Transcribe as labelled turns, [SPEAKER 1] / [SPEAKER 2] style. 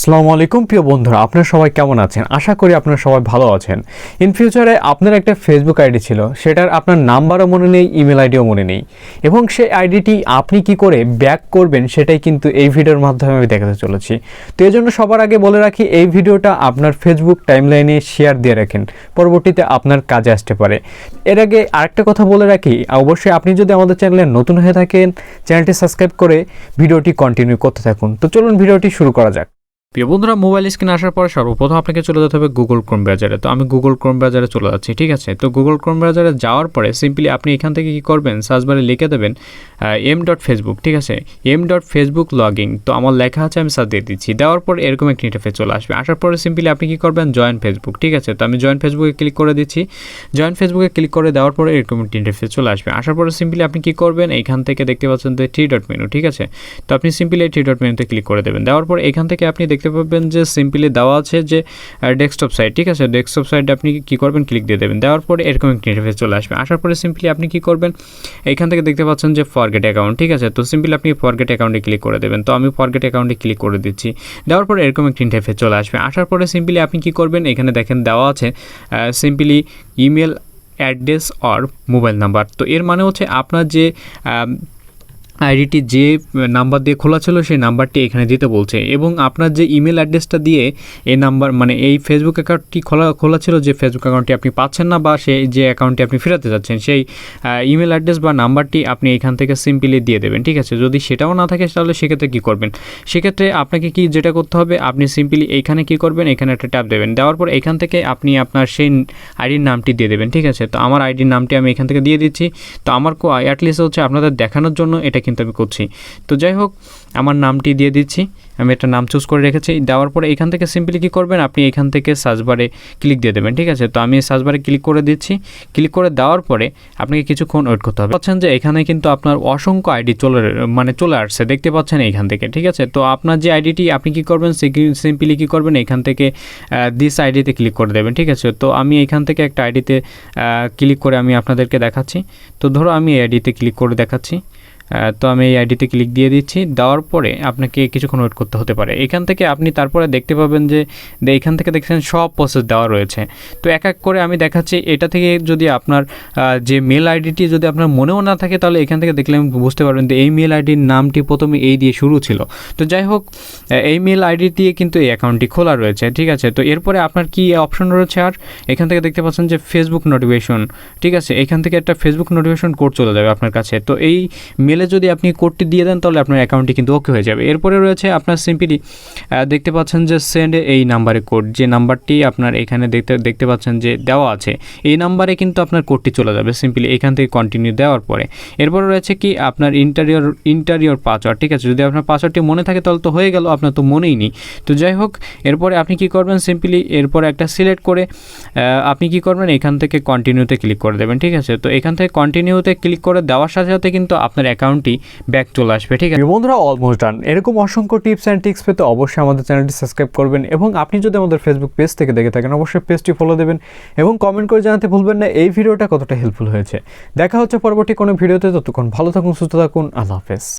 [SPEAKER 1] আসসালামু আলাইকুম, প্রিয় বন্ধুরা, আপনারা সবাই কেমন আছেন? আশা করি আপনারা সবাই ভালো আছেন। ইন ফিউচারে আপনার একটা ফেসবুক আইডি ছিল, সেটার আপনার নাম্বারও মনে নেই ইমেল আইডিও মনে নেই। এবং সেই আইডিটি আপনি কি করে ব্যাক করবেন, সেটাই কিন্তু এই ভিডিওর মাধ্যমে আমি দেখাতে চলেছি। তো এই জন্য সবার আগে বলে রাখি, এই ভিডিওটা আপনার ফেসবুক টাইমলাইনে শেয়ার দিয়ে রাখেন। পরবর্তীতে আপনার কাজে আসতে পারে। এর আগে আরেকটা কথা বলে রাখি, অবশ্যই আপনি যদি আমাদের চ্যানেলে নতুন হয়ে থাকেন, চ্যানেলটি সাবস্ক্রাইব করে ভিডিওটি কন্টিনিউ করতে থাকুন। তো চলুন ভিডিওটি শুরু করা যাক। প্রিয় বন্ধুরা মোবাইল স্ক্রিন আসার পরে সর্বপ্রথম আপনাকে চলে যেতে হবে গুগল ক্রোম ব্রাউজারে তো আমি গুগল ক্রোম ব্রাউজারে চলে যাচ্ছি, ঠিক আছে? তো গুগল ক্রোম ব্রাউজারে যাওয়ার পরে সিম্পলি আপনি এখান থেকে কী করবেন? সার্চ বারে লিখে দেবেন এম ডট ফেসবুক ঠিক আছে? এম ডট ফেসবুক লগিং তো আমার লেখা আছে, আমি সার্চ দিয়ে দিচ্ছি। দেওয়ার পর এরকম একটি ইন্টারফেস চলে আসবে। আসার পরে সিম্পলি আপনি কী করবেন? জয়েন ফেসবুক ঠিক আছে? তো আমি জয়েন ফেসবুকে ক্লিক করে দিচ্ছি। জয়েন ফেসবুকে ক্লিক করে দেওয়ার পরে এরকম একটি ইন্টারফেস চলে আসবে। আসার পরে সিম্পলি আপনি কী করবেন? এখান থেকে দেখতে পাচ্ছেন যে থ্রি ডট মেনু ঠিক আছে? তো আপনি সিম্পলি এই থ্রি ডট মেনুতে ক্লিক করে দেবেন। দেওয়ার পর এখান থেকে আপনি দেখতে পাবেন যে সিম্পলি দেওয়া আছে যে ডেস্কটপ সাইট ঠিক আছে? ডেস্কটপ সাইটে আপনি কী করবেন? ক্লিক দিয়ে দেবেন। দেওয়ার পরে এরকম একটি ইন্টারফেস চলে আসবে। আসার পরে সিম্পলি আপনি কী করবেন? এখান থেকে দেখতে পাচ্ছেন যে ফরগেট অ্যাকাউন্ট ঠিক আছে? তো সিম্পলি আপনি ফরগেট অ্যাকাউন্টে ক্লিক করে দেবেন। তো আমি ফরগেট অ্যাকাউন্টে ক্লিক করে দিচ্ছি। দেওয়ার পরে এরকম একটি ইন্টারফেস চলে আসবে। আসার পরে সিম্পলি আপনি কী করবেন? এখানে দেখেন দেওয়া আছে simply email address or mobile number তো এর মানে হচ্ছে আপনার যে আইডিটি যে নাম্বার দিয়ে খোলা ছিল সেই নাম্বারটি এখানে দিতে বলছে। এবং আপনার যে ইমেল অ্যাড্রেসটা দিয়ে এই নাম্বার মানে এই ফেসবুক অ্যাকাউন্টটি খোলা খোলা ছিল যে ফেসবুক অ্যাকাউন্টটি আপনি পাচ্ছেন না বা সেই যে অ্যাকাউন্টটি আপনি ফেরাতে যাচ্ছেন, সেই ইমেল অ্যাড্রেস বা নাম্বারটি আপনি এখান থেকে সিম্পলি দিয়ে দেবেন, ঠিক আছে? যদি সেটাও না থাকে তাহলে সেক্ষেত্রে কী করবেন? সেক্ষেত্রে আপনাকে কি যেটা করতে হবে, আপনি সিম্পলি এইখানে কী করবেন? এখানে একটা ট্যাপ দেবেন। দেওয়ার পর এখান থেকে আপনি আপনার সেই আইডির নামটি দিয়ে দেবেন, ঠিক আছে? তো আমার আইডির নামটি আমি এখান থেকে দিয়ে দিচ্ছি। তো আমার অ্যাটলিস্ট হচ্ছে আপনাদের দেখানোর জন্য এটা কিন্তু আমি করছি। তো যাই হোক, আমার নামটি দিয়ে দিচ্ছি। আমি একটা নাম চুজ করে রেখেছি। দেওয়ার পরে এখান থেকে সিম্পলি কী করবেন? আপনি এখান থেকে সার্চবারে ক্লিক দিয়ে দেবেন, ঠিক আছে? তো আমি সার্চবারে ক্লিক করে দিচ্ছি। ক্লিক করে দেওয়ার পরে আপনাকে কিছুক্ষণ ওয়েট করতে হবে। পাচ্ছেন যে এখানে কিন্তু আপনার অসংখ্য আইডি চলে মানে চলে আসছে। দেখতে পাচ্ছেন এইখান থেকে, ঠিক আছে? তো আপনার যে আইডিটি আপনি কী করবেন? সিম্পলি কী করবেন? এখান থেকে দিস আইডিতে ক্লিক করে দেবেন, ঠিক আছে? তো আমি এখান থেকে একটা আইডিতে ক্লিক করে আমি আপনাদেরকে দেখাচ্ছি। তো ধরো আমি এই আইডিতে ক্লিক করে দেখাচ্ছি। তো আমি এই আইডিতে ক্লিক দিয়ে দিচ্ছি। দেওয়ার পরে আপনাকে কিছুক্ষণ ওয়েট করতে হতে পারে। এখান থেকে আপনি তারপরে দেখতে পাবেন যে এখান থেকে দেখছেন সব প্রসেস দেওয়া রয়েছে। তো এক এক করে আমি দেখাচ্ছি। এটা থেকে যদি আপনার যে মেল আইডিটি যদি আপনার মনেও না থাকে, তাহলে এখান থেকে দেখলে আমি বুঝতে পারবেন যে এই মেল আইডির নামটি প্রথমে এই দিয়ে শুরু ছিল। তো যাই হোক এই মেল আইডি দিয়ে কিন্তু এই অ্যাকাউন্টটি খোলা রয়েছে, ঠিক আছে? তো এরপরে আপনার কি অপশন রয়েছে আর? এখান থেকে দেখতে পাচ্ছেন যে ফেসবুক নোটিফিকেশন ঠিক আছে? এখান থেকে একটা ফেসবুক নোটিফিকেশন কোড চলে যাবে আপনার কাছে। তো এই মেলে যদি আপনি কোডটি দিয়ে দেন, তাহলে আপনার অ্যাকাউন্টটি কিন্তু ওকে হয়ে যাবে। এরপরে রয়েছে আপনার সিম্পলি দেখতে পাচ্ছেন যে সেন্ড এই নাম্বারে কোড যে নাম্বারটি আপনার এখানে দেখতে দেখতে পাচ্ছেন যে দেওয়া আছে, এই নাম্বারে কিন্তু আপনার কোডটি চলে যাবে সিম্পলি এখান থেকে কন্টিনিউ দেওয়ার পরে। এরপরে রয়েছে কি, আপনার ইন্টারিয়র ইন্টারিয়র পাসওয়ার্ড ঠিক আছে? যদি আপনার পাসওয়ার্ডটি মনে থাকে, তাহলে তো হয়ে গেল, আপনার তো মনেই নেই। তো যাই হোক, এরপরে আপনি কি করবেন সিম্পলি এরপরে একটা সিলেক্ট করে আপনি কি করবেন? এখান থেকে কন্টিনিউতে ক্লিক করে দেবেন, ঠিক আছে? তো এখান থেকে কন্টিনিউতে ক্লিক করে দেওয়ার সাথে সাথে কিন্তু আপনার অ্যাকাউন্টটি ব্যাক চলে আসবে, ঠিক আছে? বন্ধুরা অলমোস্ট ডান এরকম অসংখ্য টিপস অ্যান্ড ট্রিক্স পেতে অবশ্যই আমাদের চ্যানেলটি সাবস্ক্রাইব করবেন এবং আপনি যদি আমাদের ফেসবুক পেজ থেকে দেখে থাকেন, অবশ্যই পেজটি ফলো দেবেন এবং কমেন্ট করে জানাতে ভুলবেন না, এই ভিডিওটা কতটা হেল্পফুল হয়েছে। দেখা হচ্ছে পরবর্তী কোনো ভিডিওতে ততক্ষণ ভালো থাকুন, সুস্থ থাকুন, আল্লাহ হাফেজ।